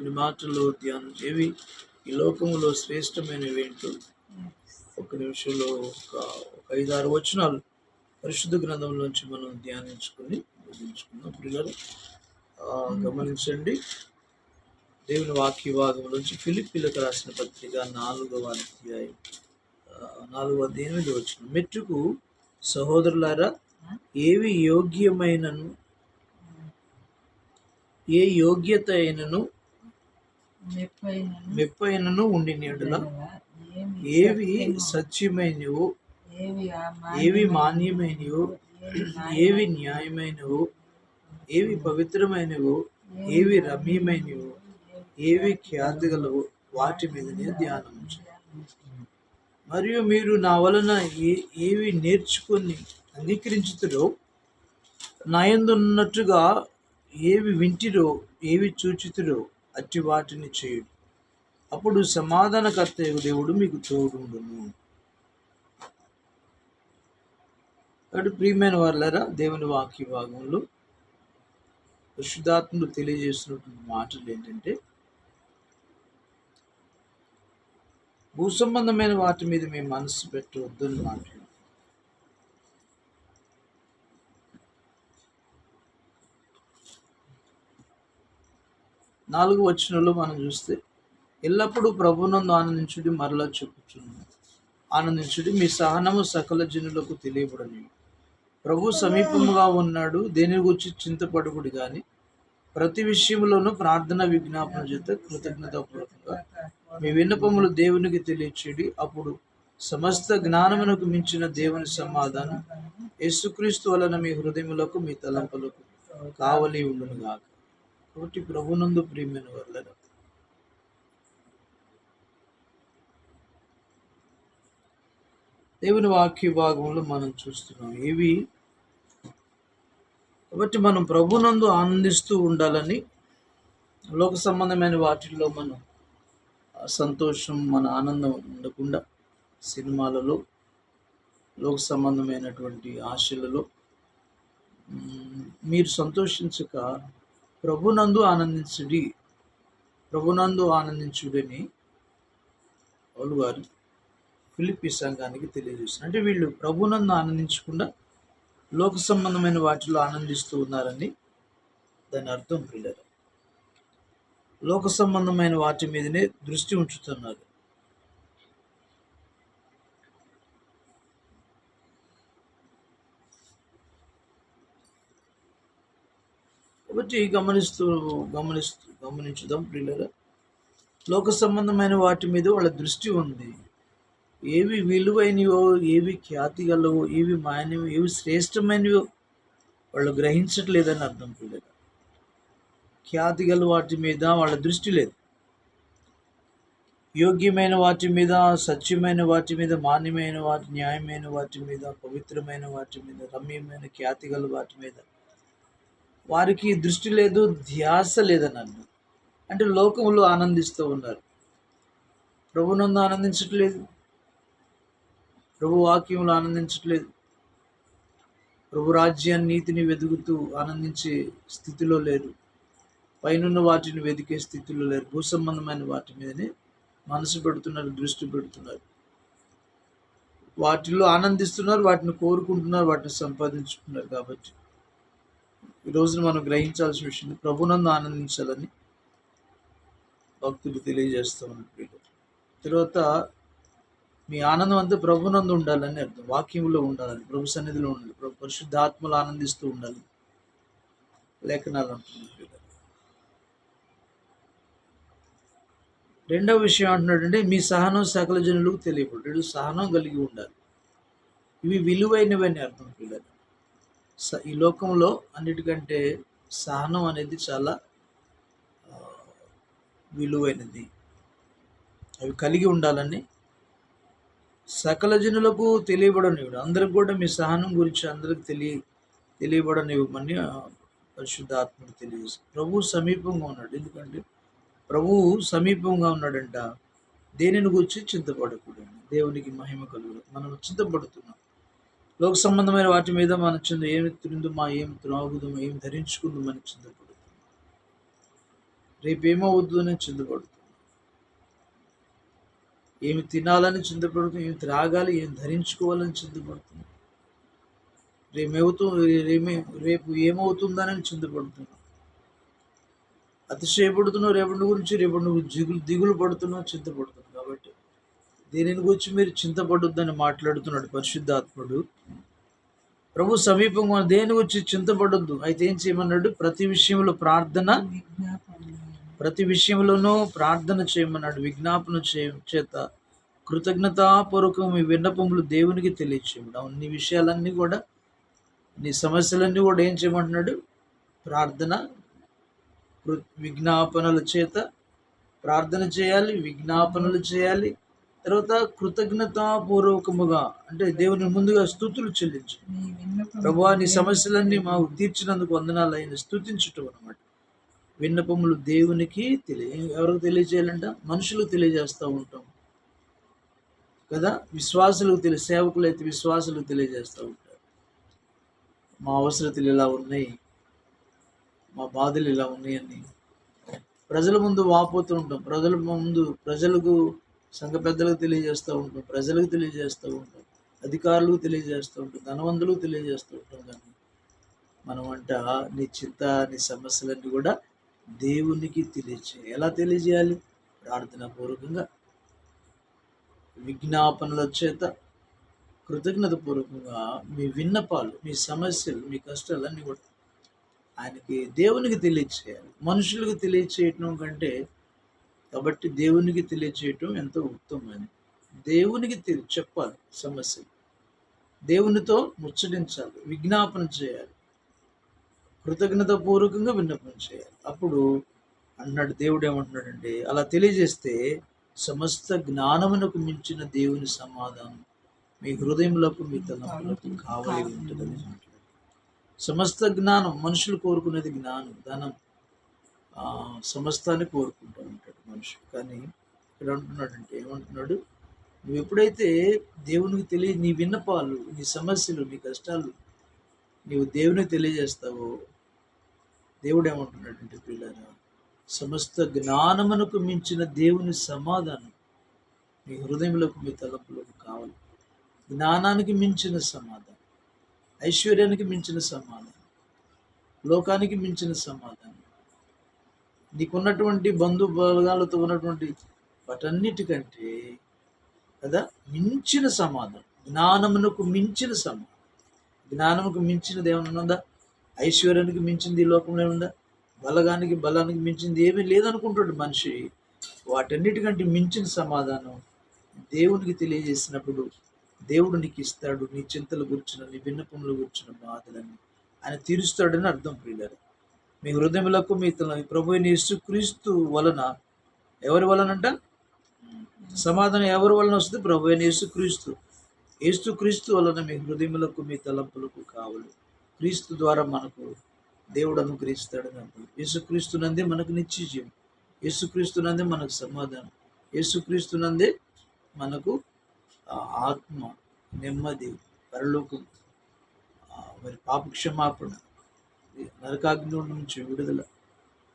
కొన్ని మాటలు ధ్యానం ఏవి ఈ లోకంలో శ్రేష్టమైనవి ఏంటో ఒక నిమిషంలో ఒక ఒక ఐదు ఆరు వచనాలు పరిశుద్ధ గ్రంథంలోంచి మనం ధ్యానించుకుని ముగించుకున్నాం పిల్లలు గమనించండి. దేవుని వాక్య నుంచి ఫిలిపిలకు రాసిన పత్రిక నాలుగవ అధ్యాయం నాలుగవ ఎనిమిది వచ్చిన మెట్టుకు సహోదరులారా ఏవి యోగ్యమైనను ఏ యోగ్యత అయినను మెప్పైనను మెప్పైనను ఉండిన యెడల ఏమి ఏవి సత్యమైనవో? ఏవి మాన్యమైనవో? ఏవి న్యాయమైనవో? ఏవి పవిత్రమైనవో? ఏవి రమ్యమైనవో? ఏవి ఖ్యాతి గలవో వాటి మీదనే ధ్యానం. మరియు మీరు నా వలన ఏ ఏవి నేర్చుకొని అంగీకరించుతారో నాయందున్నట్టుగా ఏవి వింటిరో ఏవి చూచితురో అట్టి వాటిని చేయుడు అప్పుడు సమాధానకర్త దేవుడు మీకు తోడుండును. కాబట్టి ప్రియమైన వాళ్ళరా దేవుని వాక్య భాగంలో పరిశుద్ధాత్ముడు తెలియజేస్తున్నటువంటి మాటలు ఏంటంటే భూ సంబంధమైన వాటి మీద మీ మనసు పెట్టవద్దు అని నాలుగు వచనంలో మనం చూస్తే ఎల్లప్పుడూ ప్రభునందు ఆనందించుడి మరలా చెప్పుచున్నాను. ఆనందించుడి మీ సహనము సకల జనులకు తెలియబడని ప్రభు సమీపముగా ఉన్నాడు దేని గురించి చింతపడుకుడు కానీ ప్రతి విషయంలోనూ ప్రార్థన విజ్ఞాపన చేత కృతజ్ఞతాపూర్వకంగా మీ విన్నపములు దేవునికి తెలియచేడి అప్పుడు సమస్త జ్ఞానమునకు మించిన దేవుని సమాధానం యేసుక్రీస్తు వలన మీ హృదయములకు మీ తలంపులకు కావలి ఉండును గాక కాబట్టి ప్రభునందు ప్రియమైన వాళ్ళను. దేవుని వాక్య భాగంలో మనం చూస్తున్నాం ఇవి కాబట్టి మనం ప్రభునందు ఆనందిస్తూ ఉండాలని లోక సంబంధమైన వాటిల్లో మనం సంతోషం మన ఆనందం ఉండకుండా సినిమాలలో లోక సంబంధమైనటువంటి ఆశలలో మీరు సంతోషించక ప్రభునందు ఆనందించుడి. ప్రభునందు ఆనందించుడని పౌలు గారు ఫిలిప్పి సంఘానికి తెలియజేస్తున్నారు అంటే వీళ్ళు ప్రభునందు ఆనందించకుండా లోక సంబంధమైన వాటిలో ఆనందిస్తూ ఉన్నారని దాని అర్థం పిల్లలు లోక సంబంధమైన వాటి మీదనే దృష్టి ఉంచుతున్నారు. కాబట్టి గమనిస్తూ గమనిస్తూ గమనించుదాం పిల్లలు లోక సంబంధమైన వాటి మీద వాళ్ళ దృష్టి ఉంది. ఏవి విలువైనవో ఏవి ఖ్యాతి గలవో ఏవి మాయనవో ఏవి శ్రేష్టమైనవో వాళ్ళు గ్రహించట్లేదని అర్థం పిల్లలు ఖ్యాతి గల వాటి మీద వాళ్ళ దృష్టి లేదు. యోగ్యమైన వాటి మీద సత్యమైన వాటి మీద మాన్యమైన వాటి న్యాయమైన వాటి మీద పవిత్రమైన వాటి మీద రమ్యమైన ఖ్యాతి గల వాటి మీద వారికి దృష్టి లేదు ధ్యాస లేదని అంటే లోకంలో ఆనందిస్తూ ఉన్నారు. ప్రభునందు ఆనందించట్లేదు. ప్రభు వాక్యంలో ఆనందించట్లేదు. ప్రభు రాజ్యాన్ని నీతిని వెతుకుతూ ఆనందించే స్థితిలో లేరు. పైనున్న వాటిని వెతికే స్థితిలో లేరు. భూ సంబంధమైన వాటి మీదనే మనసు పెడుతున్నారు దృష్టి పెడుతున్నారు. వాటిలో ఆనందిస్తున్నారు వాటిని కోరుకుంటున్నారు వాటిని సంపాదించుకున్నారు కాబట్టి. ఈ రోజున మనం గ్రహించాల్సిన విషయం ప్రభునందు ఆనందించాలని భక్తులు తెలియజేస్తూ ఉన్నారు తర్వాత మీ ఆనందం అంతా ప్రభునందు ఉండాలని అర్థం. వాక్యంలో ఉండాలని ప్రభు సన్నిధిలో ఉండాలి ప్రభు పరిశుద్ధాత్మలు ఆనందిస్తూ ఉండాలి. లేఖనాలు అంటున్నారు రెండవ విషయం అంటున్నాడంటే మీ సహనం సకల జనులకు తెలియకూడదు. సహనం కలిగి ఉండాలి. ఇవి విలువైనవి అని అర్థం పిల్లలు స- ఈ లోకంలో అన్నిటికంటే సహనం అనేది చాలా విలువైనది. అవి కలిగి ఉండాలని సకల జనులకు తెలియబడనివ్వడు అందరికి కూడా మీ సహనం గురించి అందరికి తెలియ తెలియబడనివ్వమని పరిశుద్ధ పరిశుద్ధాత్మడు తెలియజేసి ప్రభు సమీపంగా ఉన్నాడు. ఎందుకంటే ప్రభువు సమీపంగా ఉన్నాడంట. దేనిని గురించి చింతపడకూడదు. దేవునికి మహిమ కలుగుడు మనం చింతపడుతున్నాం. లోక సంబంధమైన వాటి మీద మన చింత ఏమి తిందుమా ఏమి త్రాగుదామా ఏమి ధరించుకుందామని చింతపడుతున్నాం రేపు ఏమవుద్దు అని చింతపడుతుంది. ఏమి తినాలని చింతపడుతుంది ఏమి త్రాగాలి ఏమి ధరించుకోవాలని చింతపడుతుంది. రేమవుతూ రేమే రేపు ఏమవుతుందని చింతపడుతున్నాం. అతిశయపడుతున్నావు రేపటి గురించి రేపటి నువ్వు దిగులు దిగులు పడుతున్నావు చింతపడుతున్నావు. దీనిని గురించి మీరు చింతపడొద్దని మాట్లాడుతున్నాడు పరిశుద్ధాత్ముడు. ప్రభు సమీపంగా దేని గురించి చింతపడొద్దు? అయితే ఏం చేయమన్నాడు? ప్రతి విషయంలో ప్రార్థన ప్రతి విషయంలోనూ ప్రార్థన చేయమన్నాడు. విజ్ఞాపన చే చేత కృతజ్ఞతాపూర్వకం మీ విన్నపములు దేవునికి తెలియచేయమడు నీ విషయాలన్నీ కూడా నీ సమస్యలన్నీ కూడా ఏం చేయమంటున్నాడు? ప్రార్థన కృ- విజ్ఞాపనల చేత ప్రార్థన చేయాలి విజ్ఞాపనలు చేయాలి తర్వాత కృతజ్ఞతాపూర్వకముగా అంటే దేవుని ముందుగా స్థుతులు చెల్లించు. ప్రభువా నీ సమస్యలన్నీ మాకు తీర్చినందుకు వందనాలు అయిన స్థుతించటం అనమాట విన్నపములు దేవునికి తెలియ ఎవరికి తెలియజేయాలంట? మనుషులకు తెలియజేస్తూ ఉంటాం. కదా? విశ్వాసులకు తెలియ సేవకులు అయితే విశ్వాసులకు తెలియజేస్తూ ఉంటారు. మా అవసరతలు ఇలా ఉన్నాయి? మా బాధలు ఇలా ఉన్నాయని. ప్రజల ముందు వాపోతూ ఉంటాం. ప్రజల ముందు ప్రజలకు సంఘ పెద్దలకు తెలియజేస్తూ ఉంటాం ప్రజలకు తెలియజేస్తూ ఉంటాం అధికారులకు తెలియజేస్తూ ఉంటాం ధనవంతులకు తెలియజేస్తూ ఉంటాం కానీ మనం అంట నీ చింత నీ సమస్యలన్నీ కూడా దేవునికి తెలియచేయాలి ఎలా తెలియజేయాలి? ప్రార్థన పూర్వకంగా విజ్ఞాపనల చేత కృతజ్ఞత పూర్వకంగా మీ విన్నపాలు మీ సమస్యలు మీ కష్టాలన్నీ కూడా ఆయనకి దేవునికి తెలియచేయాలి. మనుషులకు తెలియచేయటం కంటే కాబట్టి దేవునికి తెలియచేయటం ఎంతో ఉత్తమమైనది. దేవునికి తెలి చెప్పాలి సమస్యలు దేవునితో ముచ్చటించాలి విజ్ఞాపన చేయాలి. కృతజ్ఞత పూర్వకంగా విన్నపం చేయాలి. అప్పుడు అన్నాడు దేవుడు ఏమంటున్నాడంటే అలా తెలియజేస్తే సమస్త జ్ఞానమునకు మించిన దేవుని సమాధానం మీ హృదయంలోకి మీ తలంపులకు కావాలి ఉంటుందని సమస్త జ్ఞానం మనుషులు కోరుకునేది జ్ఞానం ధనం ఆ, సమస్తాన్ని కోరుకుంటూ ఉంటాడు మనిషి. కానీ ఇక్కడ అంటున్నాడంటే ఏమంటున్నాడు? నువ్వు ఎప్పుడైతే దేవునికి తెలియ నీ విన్నపాలు నీ సమస్యలు నీ కష్టాలు నీవు దేవునికి తెలియజేస్తావో దేవుడు ఏమంటున్నాడంటే పిల్లరా సమస్త జ్ఞానమునకు మించిన దేవుని సమాధానం మీ హృదయంలోకి మీ తలపులకు కావాలి. జ్ఞానానికి మించిన సమాధానం ఐశ్వర్యానికి మించిన సమాధానం లోకానికి మించిన సమాధానం నీకున్నటువంటి బంధు బలగాలతో ఉన్నటువంటి వాటన్నిటికంటే కదా మించిన సమాధానం. జ్ఞానమునకు మించిన సమాధానం. జ్ఞానముకు మించినది ఏమైనా ఉందా? ఐశ్వర్యానికి మించింది ఈ లోకంలో ఉందా బలగానికి బలానికి మించింది ఏమీ లేదనుకుంటాడు మనిషి. వాటన్నిటికంటే మించిన సమాధానం దేవునికి తెలియజేసినప్పుడు దేవుడు నీకు ఇస్తాడు నీ చింతల గురించిన నీ విన్నపముల గురించిన బాధలన్నీ ఆయన తీరుస్తాడని అర్థం ప్రియులారు. మీ హృదయములకు మీ తల ప్రభు అయిన యేసుక్రీస్తు వలన ఎవరి వలనంట? సమాధానం ఎవరి వలన వస్తుంది? ప్రభు క్రీస్తు. యేసుక్రీస్తు యేసుక్రీస్తు వలన మీ హృదయములకు మీ తలంపులకు కావాలి. క్రీస్తు ద్వారా మనకు దేవుడు అనుగ్రహిస్తాడని అర్థం. యేసుక్రీస్తు నందే మనకు నిత్య జీవం యేసుక్రీస్తు నందే మనకు సమాధానం. యేసుక్రీస్తు నందే మనకు ఆత్మ నెమ్మది పరలోకం. మరి పాపక్షమాపణ. నరకాగ్ని నుంచి విడుదల.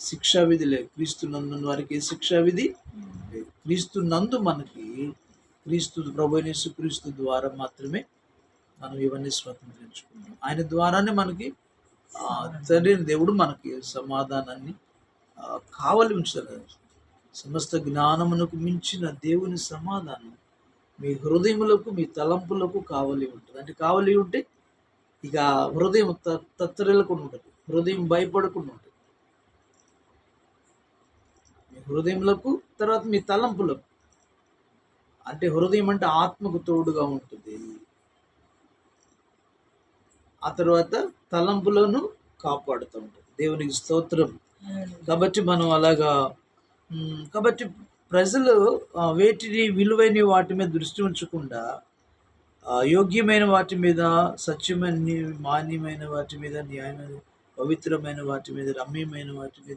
శిక్షా విధి లేదు. క్రీస్తు నందు వారికి శిక్షా విధి లేదు. క్రీస్తు నందు మనకి క్రీస్తు ప్రభునేసు క్రీస్తు ద్వారా మాత్రమే మనం ఇవన్నీ స్వతంత్రించుకుంటాం ఆయన ద్వారానే మనకి తండ్రిని దేవుడు మనకి సమాధానాన్ని ఆ, కావలి సమస్త జ్ఞానమునకు మించిన దేవుని సమాధానం మీ హృదయములకు మీ తలంపులకు కావలి ఉంటుంది. అంటే కావలి ఉంటే ఇక హృదయం తత్తరిల్లకుండా ఉంటుంది హృదయం భయపడకుండా ఉంటుంది మీ హృదయములకు తర్వాత మీ తలంపులకు. అంటే హృదయం అంటే ఆత్మకు తోడుగా ఉంటుంది. ఆ తర్వాత తలంపులను కాపాడుతూ ఉంటుంది దేవునికి స్తోత్రం. కాబట్టి మనం అలాగా కాబట్టి ప్రజలు వేటిని విలువైన వాటి మీద దృష్టి ఉంచకుండా యోగ్యమైన వాటి మీద సత్యమైన మాన్యమైన వాటి మీద న్యాయమైన పవిత్రమైన వాటి మీద రమ్యమైన వాటి మీద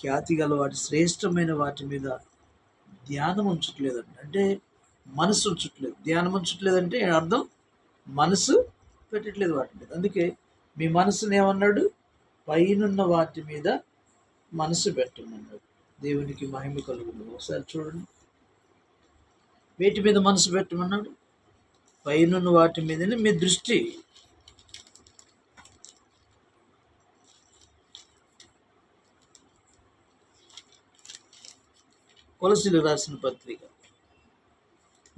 ఖ్యాతి గల వాటి శ్రేష్టమైన వాటి మీద ధ్యానం ఉంచట్లేదండి. అంటే మనసు ఉంచట్లేదు. ధ్యానం ఉంచట్లేదంటే అర్థం? మనసు పెట్టట్లేదు వాటి మీద. అందుకే మీ మనసుని ఏమన్నాడు? పైనున్న వాటి మీద మనసు పెట్టమన్నాడు. దేవునికి మహిమ కలుగును. ఒకసారి చూడండి. వేటి మీద మనసు పెట్టమన్నాడు? పైనున్న వాటి మీదనే మీ దృష్టి. కొలసిలు రాసిన పత్రిక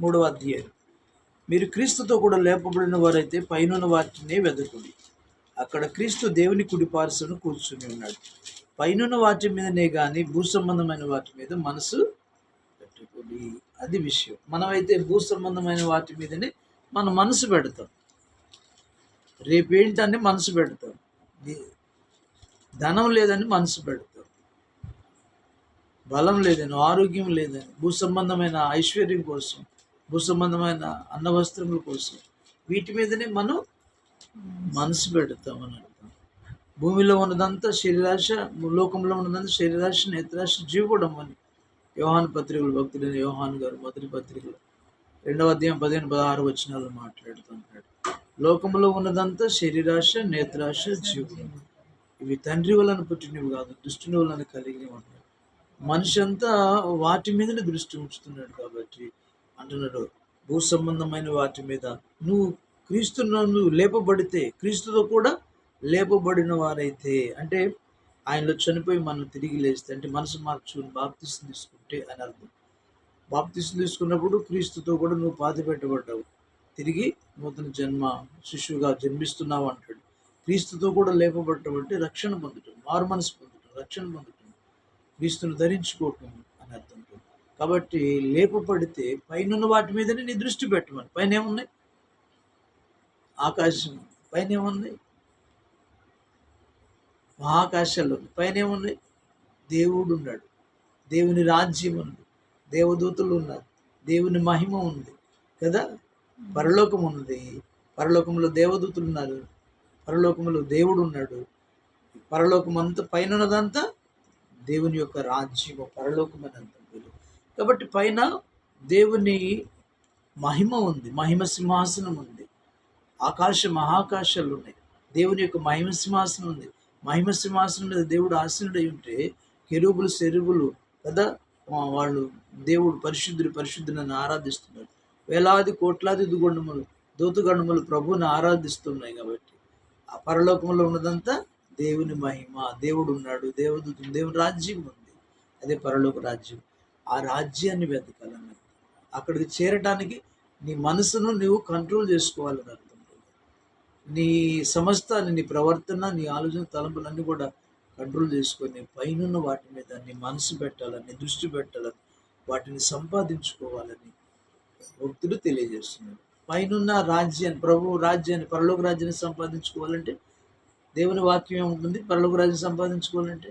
మూడవ అధ్యాయం. మీరు క్రీస్తుతో కూడా లేపబడిన వారైతే పైనున్న వాటినే వెదకుడి. అక్కడ క్రీస్తు దేవుని కుడి పార్శ్వను కూర్చుని ఉన్నాడు. పైనున్న వాటి మీదనే కానీ భూ సంబంధమైన వాటి మీద మనసు పెట్టుకోండి. అది విషయం. మనమైతే భూ సంబంధమైన వాటి మీదనే మన మనసు పెడతాం రేపేంటని మనసు పెడతాం ధనం లేదని మనసు పెడతాం బలం లేదని ఆరోగ్యం లేదని భూ సంబంధమైన ఐశ్వర్యం కోసం భూ సంబంధమైన అన్నవస్త్రముల కోసం వీటి మీదనే మనం మనసు పెడతాం అని అర్థం. భూమిలో ఉన్నదంతా శరీరాశ లోకంలో ఉన్నదంతా శరీరాశ నేత్రాశ జీవడం అని యోహాను పత్రికలు భక్తుడైన యోహాను గారు మొదటి పత్రికలు రెండవ అధ్యాయం పదిహేను పదహారు వచనాలు మాట్లాడుతుంటాడు. లోకంలో ఉన్నదంతా శరీరాశ నేత్రాశ జీవనం ఇవి తండ్రి వలన పుట్టినవి కాదు దుష్టుని వలన కలిగినవి ఉంటాయి. మనిషి అంతా వాటి మీదనే దృష్టి ఉంచుతున్నాడు కాబట్టి అంటున్నాడు భూ సంబంధమైన వాటి మీద. నువ్వు క్రీస్తు నువ్వు లేపబడితే క్రీస్తుతో కూడా లేపబడిన వారైతే. అంటే ఆయనలో చనిపోయి మనం తిరిగి లేస్తే అంటే మనసు మార్చుకుని బాప్తిసం తీసుకుంటే అని అర్థం. బాప్తిస్తులు తీసుకున్నప్పుడు క్రీస్తుతో కూడా నువ్వు పాతి పెట్టబడ్డావు. తిరిగి నూతన జన్మ శిశువుగా జన్మిస్తున్నావు అంటాడు. క్రీస్తుతో కూడా లేపబడటం అంటే రక్షణ పొందటం మారు మనసు పొందటం రక్షణ పొందటం క్రీస్తును ధరించుకోవటం అని అర్థం కాబట్టి లేపబడితే పైన వాటి మీదనే నీ దృష్టి పెట్టమని. పైన ఏమున్నాయి? ఆకాశం. పైన ఏమున్నాయి? మహాకాశాల్లో పైన ఏమున్నాయి? దేవుడు ఉన్నాడు. దేవుని రాజ్యం ఉంది. దేవదూతలు ఉన్నారు. దేవుని మహిమ ఉంది కదా? పరలోకం ఉన్నది. పరలోకంలో దేవదూతలు ఉన్నారు. పరలోకంలో దేవుడు ఉన్నాడు. పరలోకం అంతా పైన ఉన్నదంతా దేవుని యొక్క రాజ్యం పరలోకం అని కాబట్టి పైన దేవుని మహిమ ఉంది. మహిమ సింహాసనం ఉంది. ఆకాశ మహాకాశాలు ఉన్నాయి. దేవుని యొక్క మహిమ సింహాసనం ఉంది. మహిమ సింహాసనం మీద దేవుడు ఆసీనుడై ఉంటే కెరుబులు సెరువులు కదా? వాళ్ళు దేవుడు పరిశుద్ధుడు పరిశుద్ధులను ఆరాధిస్తున్నారు. వేలాది కోట్లాది దుగొండములు దూతగండములు ప్రభువుని ఆరాధిస్తున్నాయి కాబట్టి ఆ పరలోకంలో ఉన్నదంతా దేవుని మహిమ. దేవుడు ఉన్నాడు దేవదూతుడు దేవుని రాజ్యం ఉంది. అదే పరలోక రాజ్యం. ఆ రాజ్యాన్ని వెతకాలన్నది అక్కడికి చేరడానికి నీ మనసును నువ్వు కంట్రోల్ చేసుకోవాలని అర్థం. నీ సమస్తాన్ని నీ ప్రవర్తన నీ ఆలోచన తలంపులన్నీ కూడా కంట్రోల్ చేసుకొని పైనున్న వాటి మీద నీ మనసు పెట్టాలని దృష్టి పెట్టాలని వాటిని సంపాదించుకోవాలని భక్తుడు తెలియజేస్తున్నాడు. పైనున్న రాజ్యాన్ని ప్రభు రాజ్యాన్ని పరలోక రాజ్యాన్ని సంపాదించుకోవాలంటే దేవుని వాక్యం ఏముంటుంది? పరలోక రాజ్యం సంపాదించుకోవాలంటే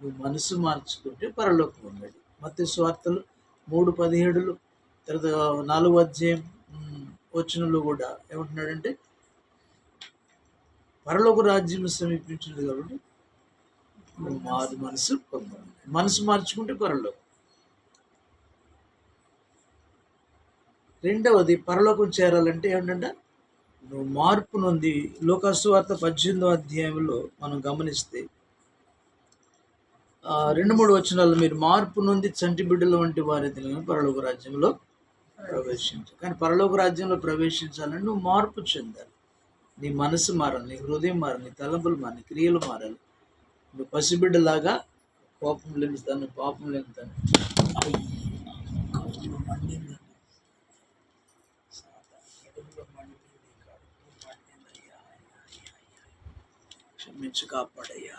నువ్వు మనసు మార్చుకుంటే పరలోకం ఉన్నది. మత్స్య స్వార్థలు మూడు పదిహేడులు తర్వాత నాలుగు అధ్యాయం వచ్చినలో కూడా ఏమంటున్నాడంటే పరలోక రాజ్యం సమీపించినది కాబట్టి మారు మనసు పొందాలి మనసు మార్చుకుంటే పరలోకం రెండవది పరలోకం చేరాలంటే ఏమిటంటే నువ్వు మార్పు నొంది. లోకాసువార్త పద్దెనిమిదో అధ్యాయంలో మనం గమనిస్తే రెండు మూడు వచనాలు మీరు మార్పు నొంది చంటి బిడ్డల వంటి వారి పరలోక రాజ్యంలో ప్రవేశించు. కానీ పరలోక రాజ్యంలో ప్రవేశించాలని నువ్వు మార్పు చెందాలి. నీ మనసు మారాలి నీ హృదయం మారాలి నీ తలంపులు మారాలి క్రియలు మారాలి. పసిబిడ్డలాగా కోపం లేని తను పాపం లేని తను. క్షమించు కాపాడయ్యా.